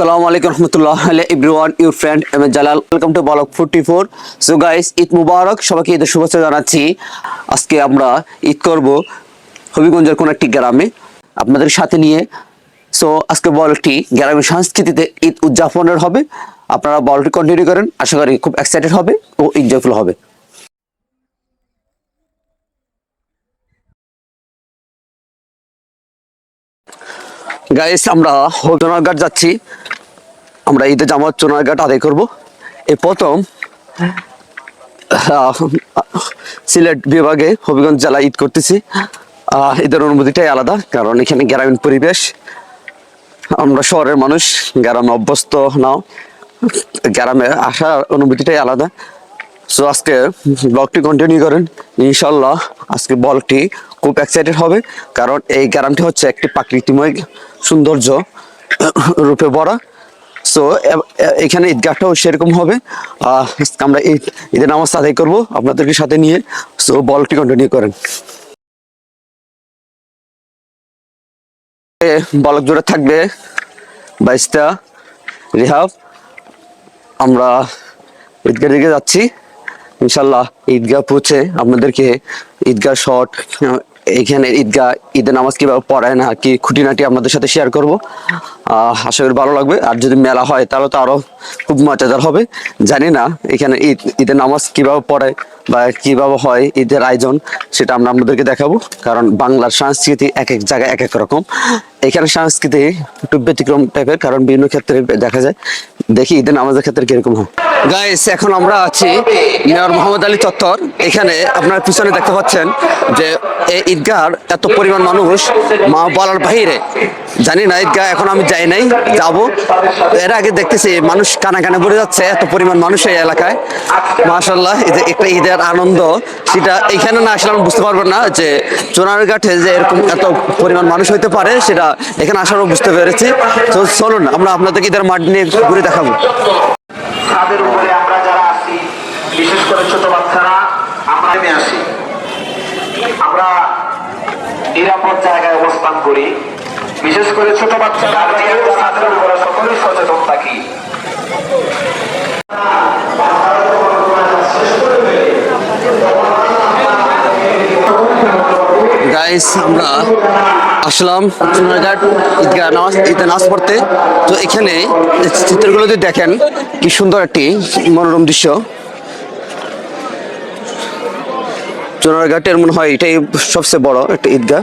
আসসালামু আলাইকুম রহমতুল্লাহ everyone your friend M Jalal welcome to vlog forty four so guys Eid মুবারক, সবাইকে ঈদের শুভেচ্ছা জানাচ্ছি। আজকে আমরা ঈদ করব হবিগঞ্জের কোন একটি গ্রামে আপনাদের সাথে নিয়ে। সো আজকে বলটি গ্রামের সংস্কৃতিতে ঈদ উদযাপনের হবে। আপনারা বলটি কন্টিনিউ করেন, আশা করি খুব এক্সাইটেড হবে ও এনজয়ফুল হবে। গাইস আমরা চোনারঘাট যাচ্ছি। আমরা ঈদে জামাত চোনারঘাট আদায় করব। এই প্রথম সিলেট বিভাগে হবিগঞ্জ জেলা ঈদ করতেছি। ঈদের অনুভূতিটাই আলাদা, কারণ এখানে গ্রামীণ পরিবেশ। আমরা শহরের মানুষ, গ্রামে অভ্যস্ত নাও। গ্রামে আসার অনুভূতিটাই আলাদা। সো আজকে ব্লগটি কন্টিনিউ করেন। ইনশাল্লাহ আজকে ব্লগটি খুব এক্সাইটেড হবে, কারণ এই গ্রামটি হচ্ছে একটি প্রাকৃতিময় সৌন্দর্য রূপে ভরা। সো এখানে ঈদগাহটাও সেরকম হবে। আমরা ঈদ, ঈদের নামাজ আদায় করব আপনাদেরকে সাথে নিয়ে। সো বলটি কন্টিনিউ করেন। বলক জোরে থাকবে বাইশটা রিহাব। আমরা ঈদগাহ দিকে যাচ্ছি। ইনশাল্লাহ ঈদগাহ পৌঁছে আপনাদেরকে ঈদগাহ শর্ট এখানে ঈদগাহ ঈদের নামাজ কীভাবে পড়ায় না কি খুঁটিনাটি আপনাদের সাথে শেয়ার করব। আশা করি ভালো লাগবে। আর যদি মেলা হয়, তাহলে তো আরও খুব মজাদার হবে। জানি না, এখানে ঈদ, ঈদের নামাজ কীভাবে পড়ে বা কীভাবে হয়, ঈদের আয়োজন, সেটা আমরা আপনাদেরকে দেখাবো। কারণ বাংলার সংস্কৃতি এক এক জায়গায় এক এক রকম। এখানে সংস্কৃতি একটু ব্যতিক্রম টাইপের, কারণ বিভিন্ন ক্ষেত্রে দেখা যায়। দেখি ঈদের নামাজের ক্ষেত্রে কীরকম হয়। গাইস এখন আমরা আছি মেয়র মোহাম্মদ আলী চত্বর। এখানে আপনার পিছনে দেখতে পাচ্ছেন যে এই ঈদগাহর এত পরিমাণ মানুষ মা বলার বাহিরে। জানি না, ঈদগাহ এখন আমি যাই নাই, যাব। এর আগে দেখতেছি মানুষ কানা কানে ভরে যাচ্ছে, এত পরিমাণ মানুষ এই এলাকায়। মাশাল্লাহ এই যে একটা ঈদের আনন্দ, সেটা এখানে না আসলে আমি বুঝতে পারব না যে চোনারঘাটে যে এরকম এত পরিমাণ মানুষ হইতে পারে, সেটা এখানে আসারও বুঝতে পেরেছি। তো চলুন, আমরা আপনাদেরকে ঈদের মাঠ নিয়ে ঘুরে দেখাবো। আমরা নিরাপদ জায়গায় অবস্থান করি। বিশেষ করে ছোট বাচ্চারা আমরা সকলেই সচেতন থাকি। আমরা আসলাম ঈদগাহ নামাজ ঈদের নামাজ পড়তে। তো এখানে চিত্রগুলো যদি দেখেন কি সুন্দর একটি মনোরম দৃশ্য। চুনারঘাটের মনে হয় এটাই সবচেয়ে বড় একটা ঈদগাহ।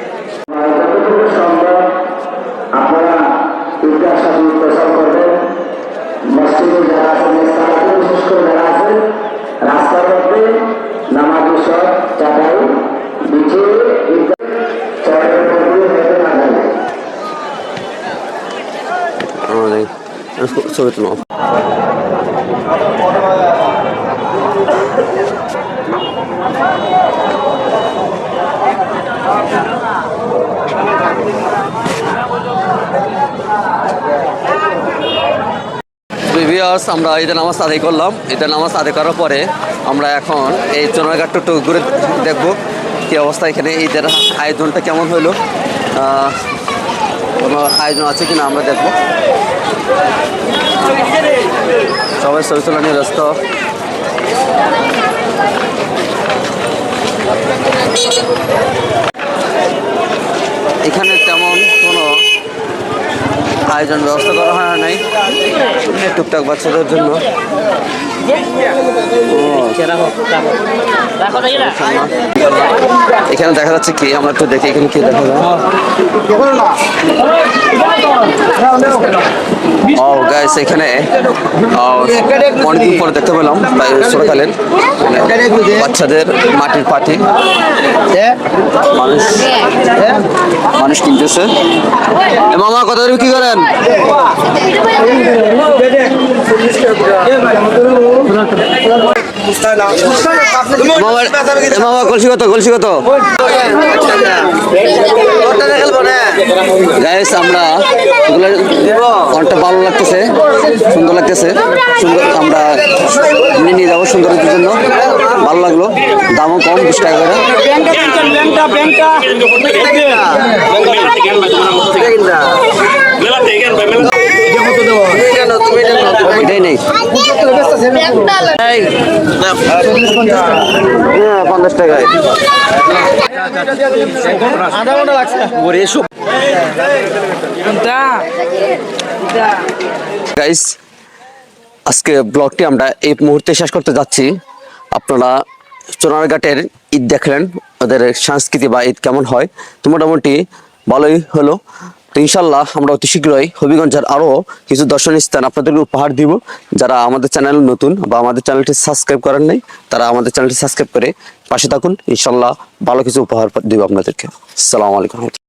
ছবি তুলো আমরা ঈদের নামাজ আদায় করলাম। ঈদের নামাজ আদায় করার পরে আমরা এখন এই চোনারঘাটটা একটু ঘুরে দেখব কি অবস্থা এখানে। ঈদের আয়োজনটা কেমন হলো? কোনো আয়োজন আছে কিনা আমরা দেখব। সবাই ছবি নিয়ে ব্যস্ত। এখানে তেমন কোনো আয়োজন ব্যবস্থা করা হয় নাই। টুকটাক বাচ্চাদের জন্য। এখানে দেখা যাচ্ছে কি? আমরা একটু দেখি এখানে কি দেখা ও গাইস এখানে আহ, অনেকদিন পরে দেখতে পেলাম তাই ছোটকালের বাচ্চাদের মাটির পাটি। মানুষ মানুষ কিনতেছে। মামা করে বিক্রি করেন? গাইস আমরা ভালো লাগতেছে, সুন্দর লাগতেছে। সুন্দর আমরা নিয়ে যাব সুন্দর জন্য। ভালো লাগল, দামও কম, বিশ টাকা করে এটাই নেই এই, হ্যাঁ, পঞ্চাশ টাকায় গাইস আজকে ব্লগটি আমরা এই মুহূর্তে শেষ করতে যাচ্ছি। আপনারা চোনারঘাটের ঈদ দেখলেন ওদের সংস্কৃতি বা ঈদ কেমন হয়? তো মোটামুটি ভালোই হলো। তো ইনশাল্লাহ আমরা অতি শীঘ্রই হবিগঞ্জের আরও কিছু দর্শনীয় স্থান আপনাদেরকে উপহার দিব। যারা আমাদের চ্যানেল নতুন বা আমাদের চ্যানেলটি সাবস্ক্রাইব করেন নাই, তারা আমাদের চ্যানেলটি সাবস্ক্রাইব করে পাশে থাকুন। ইনশাল্লাহ ভালো কিছু উপহার দিব আপনাদেরকে। আসসালামু আলাইকুম।